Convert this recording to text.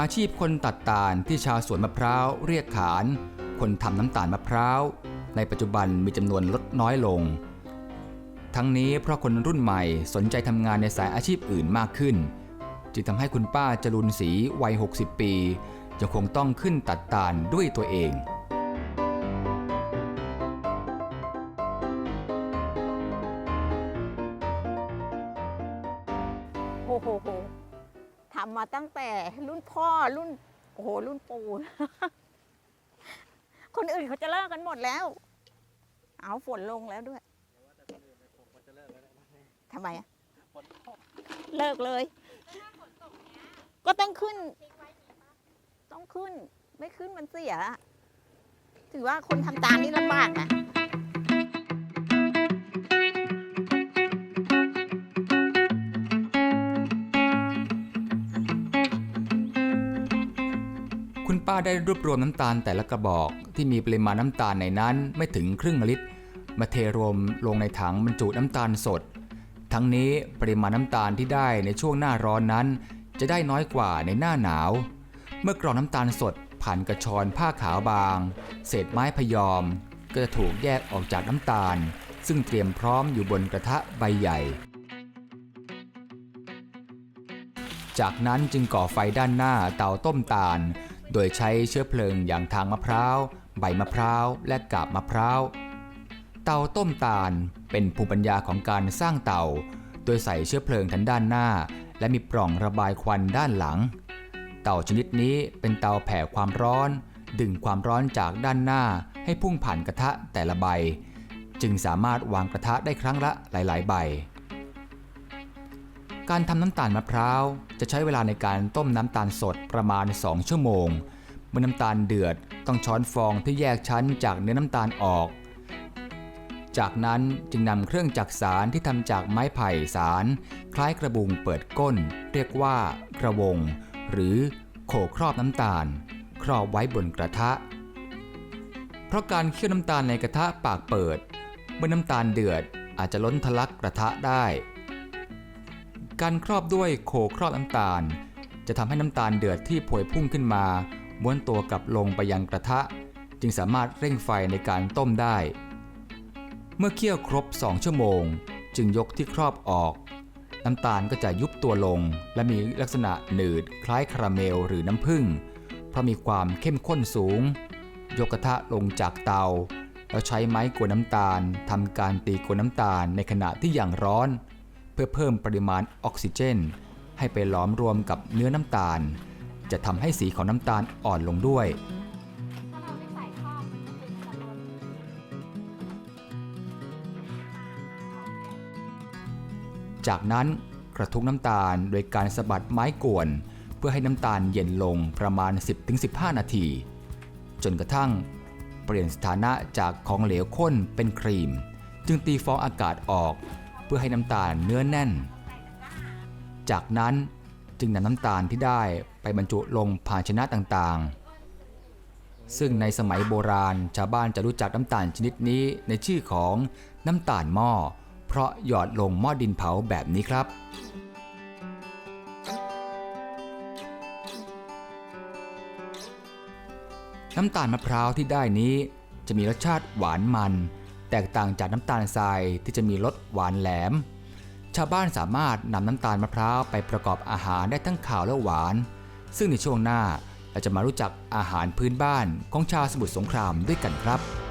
อาชีพคนตัดตาลที่ชาวสวนมะพร้าวเรียกขาน คนทำน้ำตาลมะพร้าว ในปัจจุบันมีจำนวนลดน้อยลง ทั้งนี้เพราะคนรุ่นใหม่สนใจทำงานในสายอาชีพอื่นมากขึ้น จึงทำให้คุณป้าจรุนศรีวัย 60 ปียังคงต้องขึ้นตัดตาลด้วยตัวเองโอ้โห ทำมาตั้งแต่รุ่นพ่อรุ่นโอ้โหรุ่นปู่คนอื่นเขาจะเลิกกันหมดแล้ว เอาฝนลงแล้วด้วยทำไมอะเลิกเลย ก็ต้องขึ้น ต้องขึ้น ไม่ขึ้นมันเสีย ถือว่าคนทำตามนี่ลำบากนะ ป้าได้รวบรวมน้ำตาลแต่ละกระบอกที่มีปริมาณน้ำตาลในนั้นไม่ถึงครึ่งลิตร มาเทรวมลงในถังบรรจุน้ำตาลสด ทั้งนี้ปริมาณน้ำตาลที่ได้ในช่วงหน้าร้อนนั้น จะได้น้อยกว่าในหน้าหนาว เมื่อกรองน้ำตาลสดผ่านกระชอนผ้าขาวบาง เศษไม้พยอม ก็จะถูกแยกออกจากน้ำตาล ซึ่งเตรียมพร้อมอยู่บนกระทะใบใหญ่ จากนั้นจึงก่อไฟด้านหน้าเตาต้มตาล โดยใช้เชื้อเพลิงอย่างทางมะพร้าว ใบมะพร้าว และกาบมะพร้าว เตาต้มตาลเป็นภูมิปัญญาของการสร้างเตา โดยใส่เชื้อเพลิงทั้งด้านหน้า และมีปล่องระบายควันด้านหลัง เตาชนิดนี้เป็นเตาแผ่ความร้อน ดึงความร้อนจากด้านหน้าให้พุ่งผ่านกระทะแต่ละใบ จึงสามารถวางกระทะได้ครั้งละหลาย ๆ ใบ การทำน้ำตาลมะพร้าว จะใช้เวลาในการต้มน้ำตาลสดประมาณ 2 ชั่วโมง เมื่อน้ำตาลเดือดต้องช้อนฟองที่แยกชั้นจากเนื้อน้ำตาลออก จากนั้นจึงนำเครื่องจักสารที่ทำจากไม้ไผ่สาร คล้ายกระบุงเปิดก้น เรียกว่ากระวง หรือโขครอบน้ำตาล ครอบไว้บนกระทะ เพราะการเคี่ยวน้ำตาลในกระทะปากเปิด เมื่อน้ำตาลเดือดอาจจะล้นทะลักกระทะได้ การครอบด้วยโขครอบน้ำตาล จะทำให้น้ำตาลเดือดที่พวยพุ่งขึ้นมาม้วนตัวกลับลงไปยังกระทะ จึงสามารถเร่งไฟในการต้มได้ เมื่อเคี่ยวครบ 2 ชั่วโมง จึงยกที่ครอบออก น้ำตาลก็จะยุบตัวลง และมีลักษณะหนืดคล้ายคาราเมลหรือน้ำผึ้งเพราะมีความเข้มข้นสูง ยกกระทะลงจากเตา แล้วใช้ไม้กวนน้ำตาลทำการตีกวนน้ำตาลในขณะที่ยังร้อน เพื่อเพิ่มปริมาณออกซิเจน ให้ไปหลอมรวมกับเนื้อน้ำตาล จะทำให้สีของน้ำตาลอ่อนลงด้วยจะโดนจากนั้นกระทุ้งน้ำตาลโดยการสะบัดไม้กวน เพื่อให้น้ำตาลเย็นลงประมาณ 10-15 นาที จนกระทั่ง เปลี่ยนสถานะจากของเหลวข้นเป็นครีม จึงตีฟองอากาศออก เพื่อให้น้ำตาลเนื้อแน่น จากนั้นจึงนำน้ำตาลที่ได้ไปบรรจุลงภาชนะต่างๆ ซึ่งในสมัยโบราณชาวบ้านจะรู้จักน้ำตาลชนิดนี้ในชื่อของน้ำตาลหม้อ เพราะหยอดลงหม้อดินเผาแบบนี้ครับน้ำตาลมะพร้าวที่ได้นี้จะมีรสชาติหวานมัน แตกต่างจากน้ำตาลทรายที่จะมีรสหวานแหลม ชาวบ้านสามารถนำน้ำตาลมะพร้าวไปประกอบอาหารได้ทั้งขาวและหวาน ซึ่งในช่วงหน้าเราจะมารู้จักอาหารพื้นบ้านของชาวสมุทรสงครามด้วยกันครับ